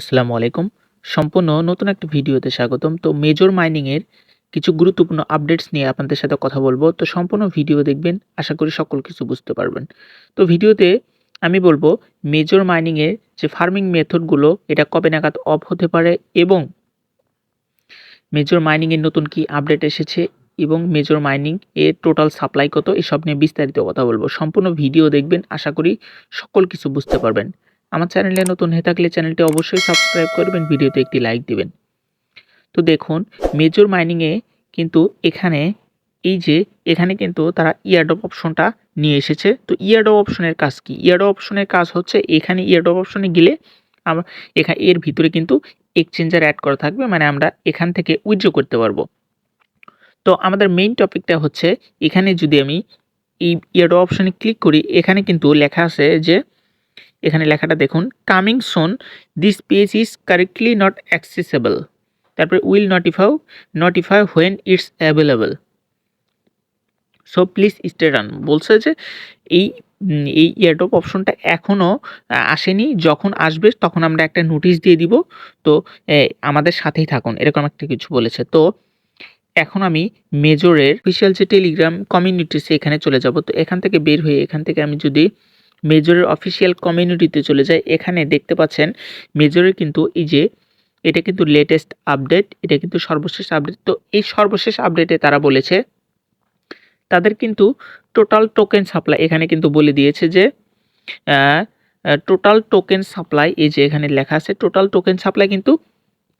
আসসালামু আলাইকুম। সম্পূর্ণ নতুন একটা ভিডিওতে স্বাগতম। তো মেজর মাইনিংয়ের কিছু গুরুত্বপূর্ণ আপডেটস নিয়ে আপনাদের সাথে কথা বলব। তো সম্পূর্ণ ভিডিও দেখবেন, আশা করি সকল কিছু বুঝতে পারবেন। তো ভিডিওতে আমি বলব মেজর মাইনিংয়ের যে ফার্মিং মেথডগুলো এটা কবে নাগাদ অফ হতে পারে এবং মেজর মাইনিংয়ের নতুন কি আপডেট এসেছে এবং মেজর মাইনিং এর টোটাল সাপ্লাই কত, এসব নিয়ে বিস্তারিত কথা বলব। সম্পূর্ণ ভিডিও দেখবেন, আশা করি সকল কিছু বুঝতে পারবেন। আমার চ্যানেলে নতুন হয়ে থাকলে চ্যানেলটি অবশ্যই সাবস্ক্রাইব করবেন, ভিডিওতে একটি লাইক দিবেন। তো দেখুন মেজর মাইনিংয়ে কিন্তু এখানে, এই যে এখানে কিন্তু তারা ইয়ারডপ অপশনটা নিয়ে এসেছে। তো ইয়ারডপ অপশনের কাজ কি? ইয়ারডপ অপশনের কাজ হচ্ছে এখানে ইয়ারডপ অপশনে গেলে আমরা এখানে এর ভিতরে কিন্তু এক্সচেঞ্জার অ্যাড করা থাকবে মানে আমরা এখান থেকে উইথড্র করতে পারব। তো আমাদের মেইন টপিকটা হচ্ছে, এখানে যদি আমি এই ইয়ারডপ অপশনে ক্লিক করি, এখানে কিন্তু লেখা আছে যে এখানে লেখাটা দেখুন coming soon this page is correctly not accessible তারপরে will notify notify when it's available so please stay run বলছে যে, এই এই ইয়ারডপ অপশনটা এখনও আসেনি। যখন আসবে, তখন আমরা একটা নোটিশ দিয়ে দিব। তো আমাদের সাথেই থাকুন। এরকম একটা কিছু বলেছে। তো, এখন আমি মেজরের অফিসিয়াল যে টেলিগ্রাম কমিউনিটিসে এখানে চলে যাব। তো, এখান থেকে বের হয়ে, এখান থেকে আমি যদি মেজরের অফিসিয়াল কমিউনিটিতে চলে যায়। এখানে দেখতে পাচ্ছেন মেজরের কিন্তু এই যে, এটা কিন্তু লেটেস্ট আপডেট এটা কিন্তু সর্বশেষ আপডেট তো এই সর্বশেষ আপডেটে তারা বলেছে, তাদের কিন্তু টোটাল টোকেন সাপ্লাই এখানে কিন্তু বলে দিয়েছে যে টোটাল টোকেন সাপ্লাই এই যে এখানে লেখা আছে টোটাল টোকেন সাপ্লাই কিন্তু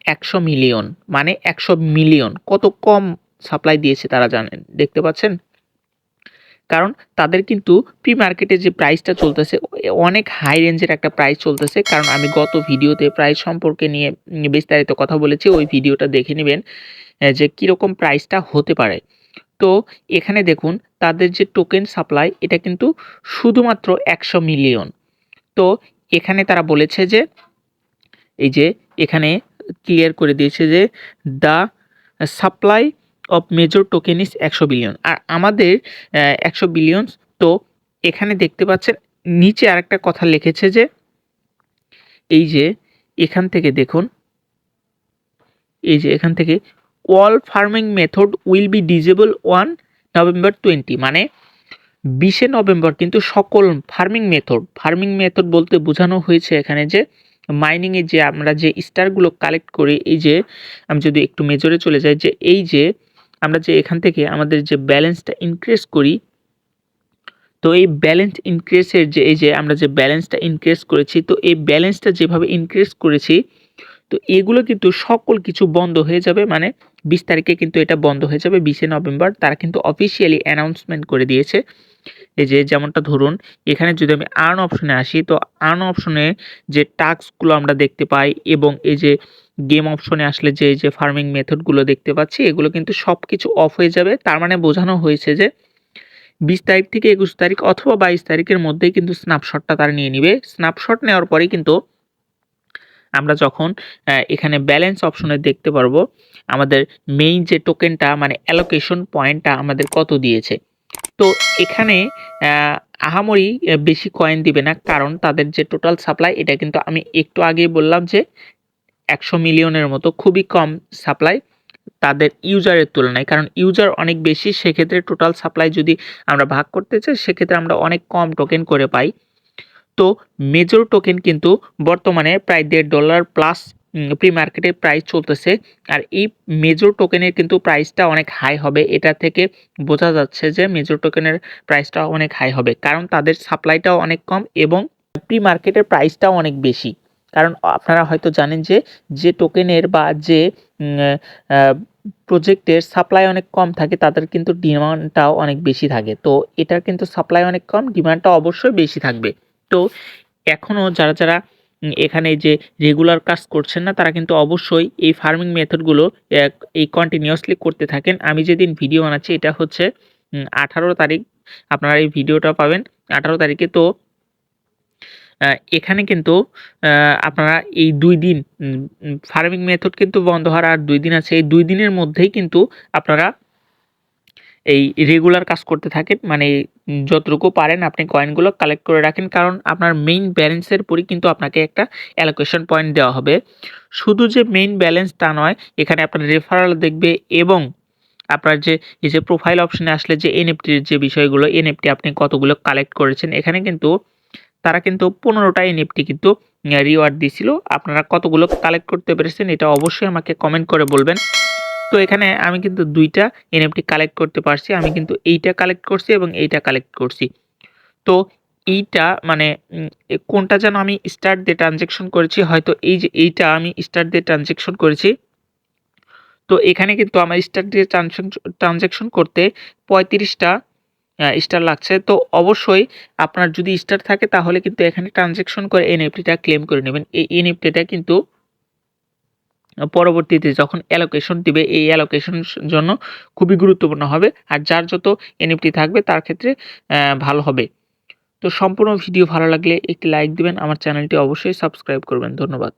একশো মিলিয়ন মানে একশো মিলিয়ন কত কম সাপ্লাই দিয়েছে তারা জানেন? দেখতে পাচ্ছেন? কারণ তাদের কিন্তু প্রি মার্কেটে যে প্রাইসটা চলতেছে, অনেক হাই রেঞ্জের একটা প্রাইস চলতেছে। কারণ আমি গত ভিডিওতে প্রাইস সম্পর্কে নিয়ে বিস্তারিত কথা বলেছি, ওই ভিডিওটা দেখে নেবেন যে কীরকম প্রাইসটা হতে পারে। তো এখানে দেখুন, তাদের যে টোকেন সাপ্লাই এটা কিন্তু শুধুমাত্র একশো মিলিয়ন তো এখানে তারা বলেছে যে, এই যে এখানে ক্লিয়ার করে দিয়েছে যে the supply of major token is একশো বিলিয়ন আর আমাদের একশো বিলিয়ন তো এখানে দেখতে পাচ্ছেন, নিচে আরেকটা কথা লিখেছে যে, এই যে এখান থেকে দেখুন, এই যে এখান থেকে all farming method will be disable one November twenty মানে বিশে নভেম্বর কিন্তু সকল ফার্মিং মেথড ফার্মিং মেথড বলতে বোঝানো হয়েছে এখানে যে মাইনিংয়ে যে আমরা যে স্টারগুলো কালেক্ট করি, এই যে, আমি যদি একটু মেজরে চলে যাই যে, এই যে আমরা যে এখান থেকে আমাদের যে ব্যালেন্সটা ইনক্রিজ করি, তো এই ব্যালেন্স ইনক্রিজের যে, এই যে আমরা যে ব্যালেন্সটা ইনক্রিজ করেছি, তো এই ব্যালেন্সটা যেভাবে ইনক্রিজ করেছি, তো এগুলো কিন্তু সকল কিছু বন্ধ হয়ে যাবে। মানে বিশ তারিখে কিন্তু এটা বন্ধ হয়ে যাবে, বিশে নভেম্বর। তারা কিন্তু অফিসিয়ালি অ্যানাউন্সমেন্ট করে দিয়েছে। এই যে যেমনটা ধরুন, এখানে যদি আমি আর্ন অপশনে আসি, তো আর্ন অপশনে যে টাস্কগুলো আমরা দেখতে পাই এবং এই যে গেম অপশনে আসলে যে যে ফার্মিং মেথডগুলো দেখতে পাচ্ছি, এগুলো কিন্তু সব কিছু অফ হয়ে যাবে। তার মানে বোঝানো হয়েছে যে, বিশ তারিখ থেকে একুশ তারিখ অথবা বাইশ তারিখের মধ্যেই কিন্তু স্ন্যাপশটটা তারা নিয়ে নিবে। স্ন্যাপশট নেওয়ার পরেই কিন্তু আমরা যখন এখানে ব্যালেন্স অপশনে দেখতে পারব, আমাদের মেইন যে টোকেনটা মানে অ্যালোকেশন পয়েন্টটা আমাদের কত দিয়েছে। তো এখানে আহামরি বেশি কয়েন দিবে না, কারণ তাদের যে টোটাল সাপ্লাই এটা কিন্তু আমি একটু আগেই বললাম যে একশো মিলিয়নের মতো খুবই কম সাপ্লাই তাদের ইউজারের তুলনায়। কারণ ইউজার অনেক বেশি, সেক্ষেত্রে টোটাল সাপ্লাই যদি আমরা ভাগ করতে চাই, সেক্ষেত্রে আমরা অনেক কম টোকেন করে পাই। তো মেজর টোকেন কিন্তু বর্তমানে প্রায় দেড় ডলার প্লাস প্রি মার্কেটে প্রাইস চলতেছে। আর এই মেজর টোকেনের কিন্তু প্রাইসটা অনেক হাই হবে। এটা থেকে বোঝা যাচ্ছে যে মেজর টোকেনের প্রাইসটা অনেক হাই হবে। কারণ তাদের সাপ্লাইটাও অনেক কম এবং প্রি মার্কেটের প্রাইসটাও অনেক বেশি। কারণ আপনারা হয়তো জানেন যে যে টোকেনের বা যে প্রজেক্টের সাপ্লাই অনেক কম থাকে, তাদের কিন্তু ডিমান্ডটাও অনেক বেশি থাকে। তো এটার কিন্তু সাপ্লাই অনেক কম ডিমান্ডটা অবশ্যই বেশি থাকবে। তো এখনও যারা যারা এখানে যে রেগুলার কাজ করছেন না, তারা কিন্তু অবশ্যই এই ফার্মিং মেথডগুলো এই কন্টিনিউয়াসলি করতে থাকেন। আমি যেদিন ভিডিও বানাচ্ছি, এটা হচ্ছে আঠারো তারিখ। আপনারা এই ভিডিওটা পাবেন আঠারো তারিখে। তো এখানে কিন্তু আপনারা এই দুই দিন ফার্মিং মেথড কিন্তু বন্ধ হওয়ার আর দুই দিন আছে। এই দুই দিনের মধ্যেই কিন্তু আপনারা এই রেগুলার কাজ করতে থাকেন। মানে যতটুকু পারেন আপনি কয়েনগুলো কালেক্ট করে রাখেন। কারণ আপনার মেইন ব্যালেন্সের পরই কিন্তু আপনাকে একটা অ্যালোকেশন পয়েন্ট দেওয়া হবে। শুধু যে মেইন ব্যালেন্স তা নয়, এখানে আপনার রেফারাল দেখবে এবং আপনার যে, এই যে প্রোফাইল অপশনে আসলে যে এনএফটির যে বিষয়গুলো এনএফটি আপনি কতগুলো কালেক্ট করেছেন, এখানে কিন্তু তারা কিন্তু পনেরোটা এনএফটি কিন্তু রিওয়ার্ড দিছিল আপনারা কতগুলো কালেক্ট করতে পেরেছেন এটা অবশ্যই আমাকে কমেন্ট করে বলবেন। তো এখানে আমি কিন্তু দুইটা এনএফটি কালেক্ট করতে পারছি। আমি কিন্তু এইটা কালেক্ট করছি এবং এইটা কালেক্ট করছি। তো এইটা মানে কোনটা যেন আমি স্টার্ট দিয়ে ট্রানজেকশন করেছি, হয়তো এই যে এইটা আমি স্টার্ট দিয়ে ট্রানজেকশন করেছি। তো এখানে কিন্তু আমার স্টার্ট দিয়ে ট্রানজেকশন করতে পঁয়ত্রিশটা স্টার লাগছে। তো অবশ্যই আপনার যদি স্টার থাকে, তাহলে কিন্তু এখানে ট্রানজেকশন করে এনএফটিটা ক্লেম করে নেবেন। এই এনএফটিটা কিন্তু পরবর্তীতে যখন অ্যালোকেশন দিবে, এই অ্যালোকেশন জন্য খুবই গুরুত্বপূর্ণ হবে। আর যার যত এনএফটি থাকবে, তার ক্ষেত্রে ভালো হবে। তো সম্পূর্ণ ভিডিও ভালো লাগলে একটি লাইক দিবেন। আমার চ্যানেলটি অবশ্যই সাবস্ক্রাইব করবেন। ধন্যবাদ।